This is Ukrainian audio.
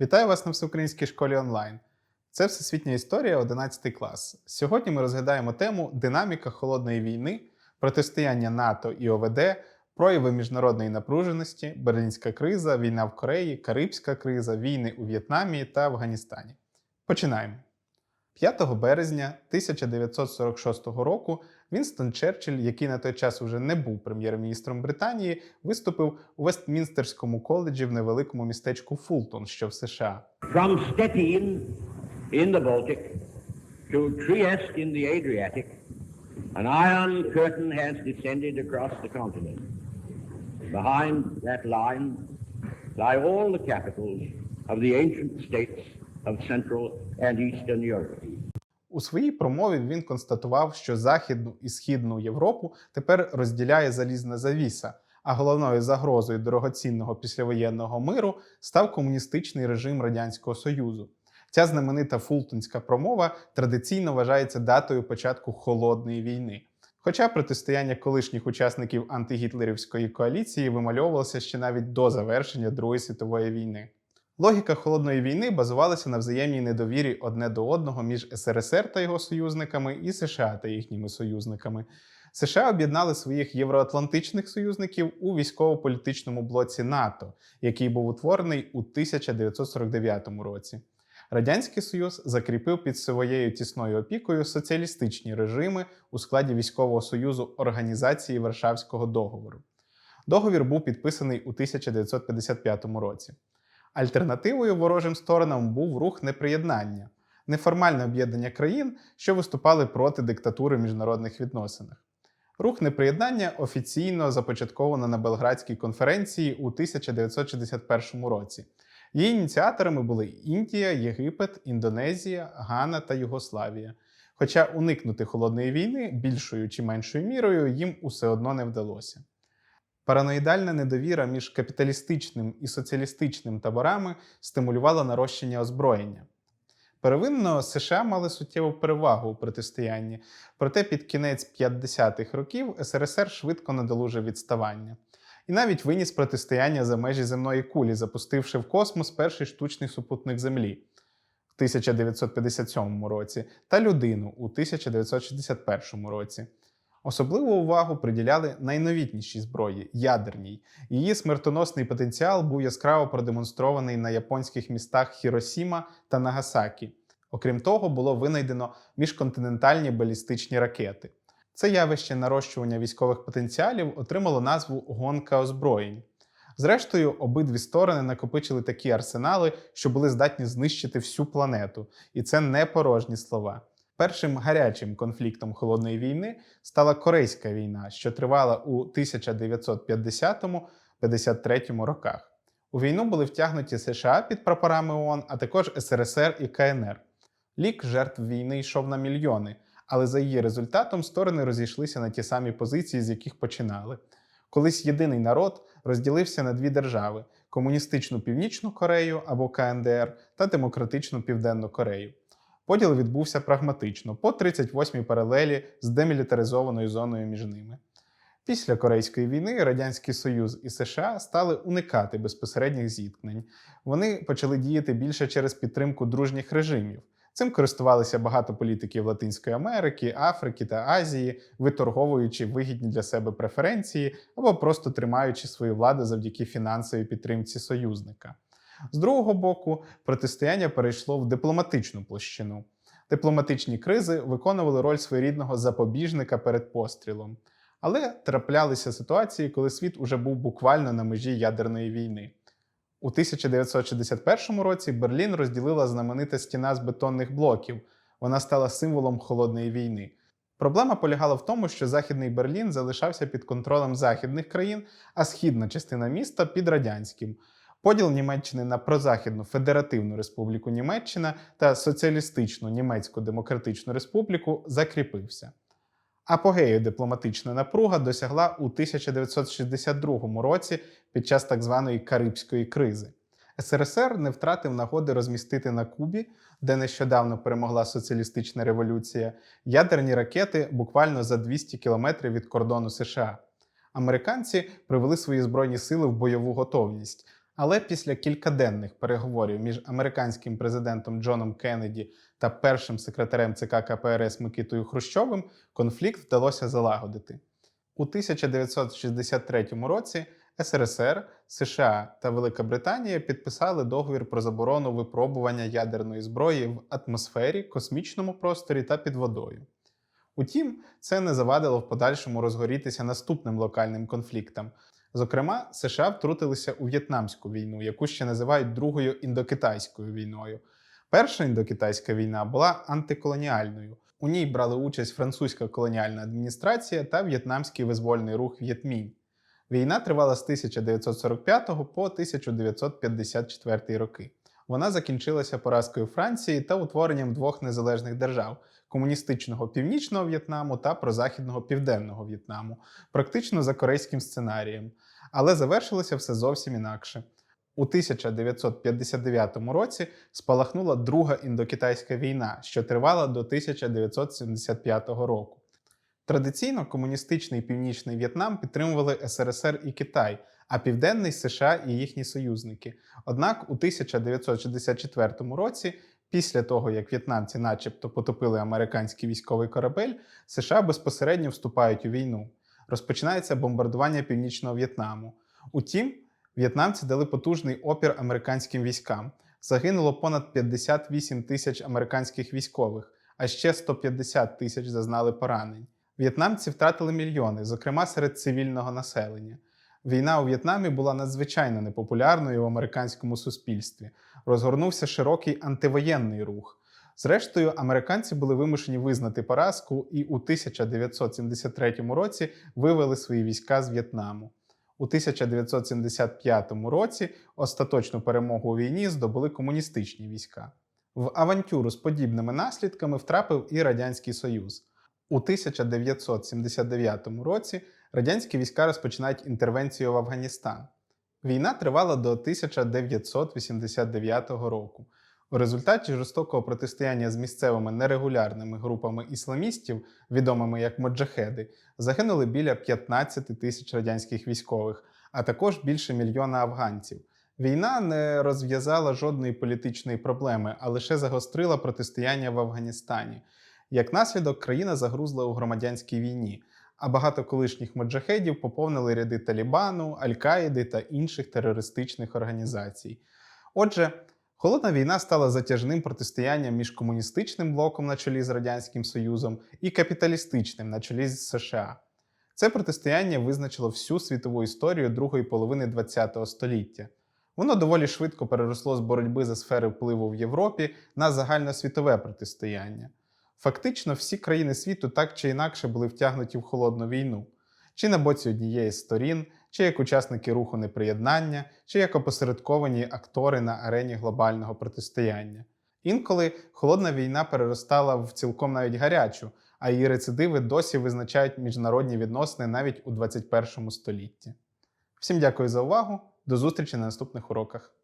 Вітаю вас на всеукраїнській школі онлайн. Це всесвітня історія 11 клас. Сьогодні ми розглядаємо тему динаміка холодної війни, протистояння НАТО і ОВД, прояви міжнародної напруженості, Берлінська криза, війна в Кореї, Карибська криза, війни у В'єтнамі та Афганістані. Починаємо. 5 березня 1946 року Вінстон Черчилль, який на той час уже не був прем'єр-міністром Британії, виступив у Вестмінстерському коледжі в невеликому містечку Фултон, що в США. From Stettin in the Baltic to Trieste in the Adriatic, an iron curtain has descended across the continent. Behind that line lie all the capitals of the ancient states of Central and Eastern Europe. У своїй промові він констатував, що Західну і Східну Європу тепер розділяє залізна завіса, а головною загрозою дорогоцінного післявоєнного миру став комуністичний режим Радянського Союзу. Ця знаменита фултонська промова традиційно вважається датою початку холодної війни. Хоча протистояння колишніх учасників антигітлерівської коаліції вимальовувалося ще навіть до завершення Другої світової війни. Логіка холодної війни базувалася на взаємній недовірі одне до одного між СРСР та його союзниками і США та їхніми союзниками. США об'єднали своїх євроатлантичних союзників у військово-політичному блоці НАТО, який був утворений у 1949 році. Радянський Союз закріпив під своєю тісною опікою соціалістичні режими у складі військового союзу Організації Варшавського договору. Договір був підписаний у 1955 році. Альтернативою ворожим сторонам був рух неприєднання, неформальне об'єднання країн, що виступали проти диктатури в міжнародних відносинах. Рух неприєднання офіційно започатковано на Белградській конференції у 1961 році. Її ініціаторами були Індія, Єгипет, Індонезія, Гана та Югославія. Хоча уникнути холодної війни більшою чи меншою мірою їм усе одно не вдалося. Параноїдальна недовіра між капіталістичним і соціалістичним таборами стимулювала нарощення озброєння. Первинно США мали суттєву перевагу у протистоянні, проте під кінець 50-х років СРСР швидко надолужив відставання. І навіть виніс протистояння за межі земної кулі, запустивши в космос перший штучний супутник Землі в 1957 році та людину у 1961 році. Особливу увагу приділяли найновітнішій зброї ядерній. Її смертоносний потенціал був яскраво продемонстрований на японських містах Хіросіма та Нагасакі. Окрім того, було винайдено міжконтинентальні балістичні ракети. Це явище нарощування військових потенціалів отримало назву гонка озброєнь. Зрештою, обидві сторони накопичили такі арсенали, що були здатні знищити всю планету, і це не порожні слова. Першим гарячим конфліктом холодної війни стала Корейська війна, що тривала у 1950-53 роках. У війну були втягнуті США під прапорами ООН, а також СРСР і КНР. Лік жертв війни йшов на мільйони, але за її результатом сторони розійшлися на ті самі позиції, з яких починали. Колись єдиний народ розділився на дві держави: комуністичну Північну Корею або КНДР та демократичну Південну Корею. Поділ відбувся прагматично по 38-й паралелі з демілітаризованою зоною між ними. Після Корейської війни Радянський Союз і США стали уникати безпосередніх зіткнень. Вони почали діяти більше через підтримку дружніх режимів. Цим користувалися багато політиків Латинської Америки, Африки та Азії, виторговуючи вигідні для себе преференції або просто тримаючи свою владу завдяки фінансовій підтримці союзника. З другого боку, протистояння перейшло в дипломатичну площину. Дипломатичні кризи виконували роль своєрідного запобіжника перед пострілом. Але траплялися ситуації, коли світ уже був буквально на межі ядерної війни. У 1961 році Берлін розділила знаменита стіна з бетонних блоків. Вона стала символом холодної війни. Проблема полягала в тому, що Західний Берлін залишався під контролем західних країн, а східна частина міста під радянським. Поділ Німеччини на прозахідну Федеративну Республіку Німеччина та Соціалістичну Німецьку Демократичну Республіку закріпився. Апогею дипломатична напруга досягла у 1962 році під час так званої Карибської кризи. СРСР не втратив нагоди розмістити на Кубі, де нещодавно перемогла соціалістична революція, ядерні ракети буквально за 200 кілометрів від кордону США. Американці привели свої збройні сили в бойову готовність. Але після кількаденних переговорів між американським президентом Джоном Кеннеді та першим секретарем ЦК КПРС Микитою Хрущовим конфлікт вдалося залагодити. У 1963 році СРСР, США та Велика Британія підписали договір про заборону випробування ядерної зброї в атмосфері, космічному просторі та під водою. Утім, це не завадило в подальшому розгорітися наступним локальним конфліктам. Зокрема, США втрутилися у В'єтнамську війну, яку ще називають Другою індокитайською війною. Перша індокитайська війна була антиколоніальною. У ній брали участь французька колоніальна адміністрація та в'єтнамський визвольний рух В'єтмінь. Війна тривала з 1945 по 1954 роки. Вона закінчилася поразкою Франції та утворенням двох незалежних держав комуністичного північного В'єтнаму та прозахідного південного В'єтнаму, практично за корейським сценарієм. Але завершилося все зовсім інакше. У 1959 році спалахнула Друга індокитайська війна, що тривала до 1975 року. Традиційно комуністичний північний В'єтнам підтримували СРСР і Китай, а південний США і їхні союзники. Однак у 1964 році, після того як в'єтнамці, начебто, потопили американський військовий корабель, США безпосередньо вступають у війну. Розпочинається бомбардування північного В'єтнаму. Утім, в'єтнамці дали потужний опір американським військам. Загинуло понад 58 тисяч американських військових, а ще 150 тисяч зазнали поранень. В'єтнамці втратили мільйони, зокрема серед цивільного населення. Війна у В'єтнамі була надзвичайно непопулярною в американському суспільстві. Розгорнувся широкий антивоєнний рух. Зрештою, американці були вимушені визнати поразку і у 1973 році вивели свої війська з В'єтнаму. У 1975 році остаточну перемогу у війні здобули комуністичні війська. В авантюру з подібними наслідками втрапив і Радянський Союз. У 1979 році радянські війська розпочинають інтервенцію в Афганістан. Війна тривала до 1989 року. У результаті жорстокого протистояння з місцевими нерегулярними групами ісламістів, відомими як моджахеди, загинули біля 15 тисяч радянських військових, а також більше мільйона афганців. Війна не розв'язала жодної політичної проблеми, а лише загострила протистояння в Афганістані. Як наслідок, країна загрузла у громадянській війні, а багато колишніх моджахедів поповнили ряди Талібану, Аль-Каїди та інших терористичних організацій. Отже, холодна війна стала затяжним протистоянням між комуністичним блоком на чолі з Радянським Союзом і капіталістичним на чолі з США. Це протистояння визначило всю світову історію другої половини ХХ століття. Воно доволі швидко переросло з боротьби за сфери впливу в Європі на загальносвітове протистояння. Фактично, всі країни світу так чи інакше були втягнуті в холодну війну, чи на боці однієї з сторін, чи як учасники руху неприєднання, чи як опосередковані актори на арені глобального протистояння. Інколи холодна війна переростала в цілком навіть гарячу, а її рецидиви досі визначають міжнародні відносини навіть у 21 столітті. Всім дякую за увагу, до зустрічі на наступних уроках.